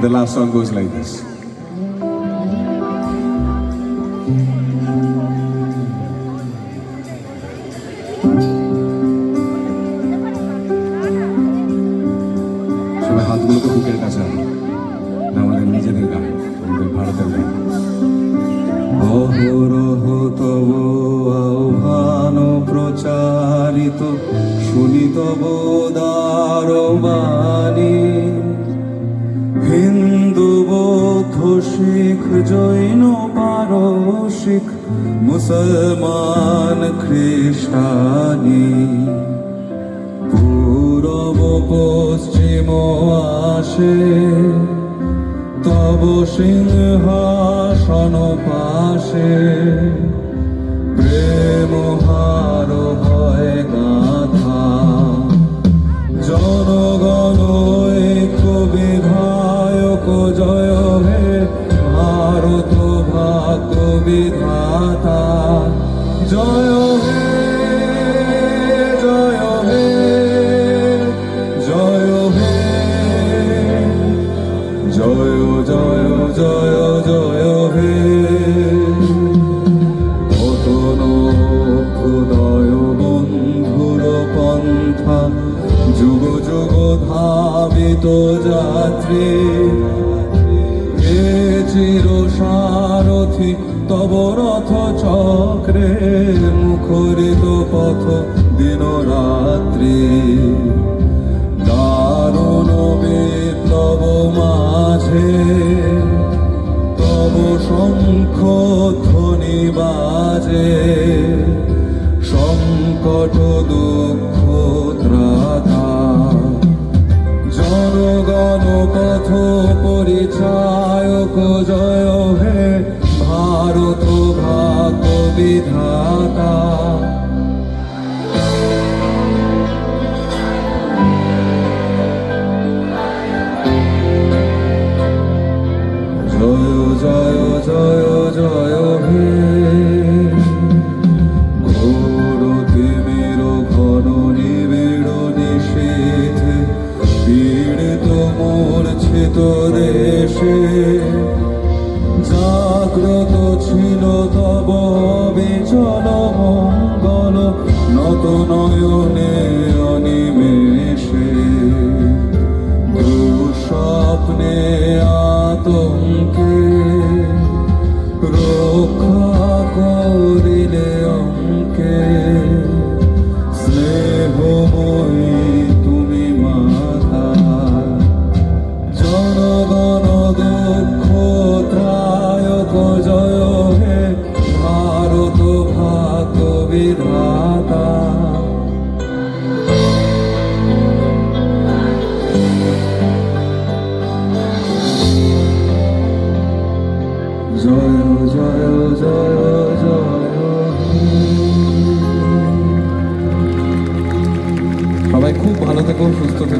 The last song goes like this. সবাই হাতগুলোকে বুকের কাছে। আমাদের নিজেদের গান, আমাদের ভারতের গান অহরহ তব আহ্বান প্রচারিত, শুনি তব দারবাণী শিখ জৈন পারসিক মুসলমান খ্রিস্টানি। পূরব পশ্চিম আসে তব সিংহাসন পাশে। বিধাতা জয় জয় হে জয় হে, জয় জয় জয় জয় হে। যুগ যুগ ধাবিত যাত্রী সারথি তব রথ চক্রে মুখরিত পথ দিন রাত্রি। দারুণ বিপ্লব মাঝে, তব শঙ্খ ধ্বনি বাজে। সংকট দুঃখ ত্রাতা, জনগণ পথ পরিচায়ক বিধাতা। জয় জয় জয় জয় হে ঘোর তিমির, ঘন নিবিড় নিষেধ পীড়িত, মূর্ছিত দেশে। জাগ্রত ছিল নত নয়নে অনিমেষে। দুঃস্বপ্নে আতঙ্কে রক্ষা করিলে অঙ্কে। স্নেহময়ী তুমি মাতা জনগণ বিধাতা। জয় জয় জয় জয়। সবাই খুব ভালো থেকো সুস্থ থেকো।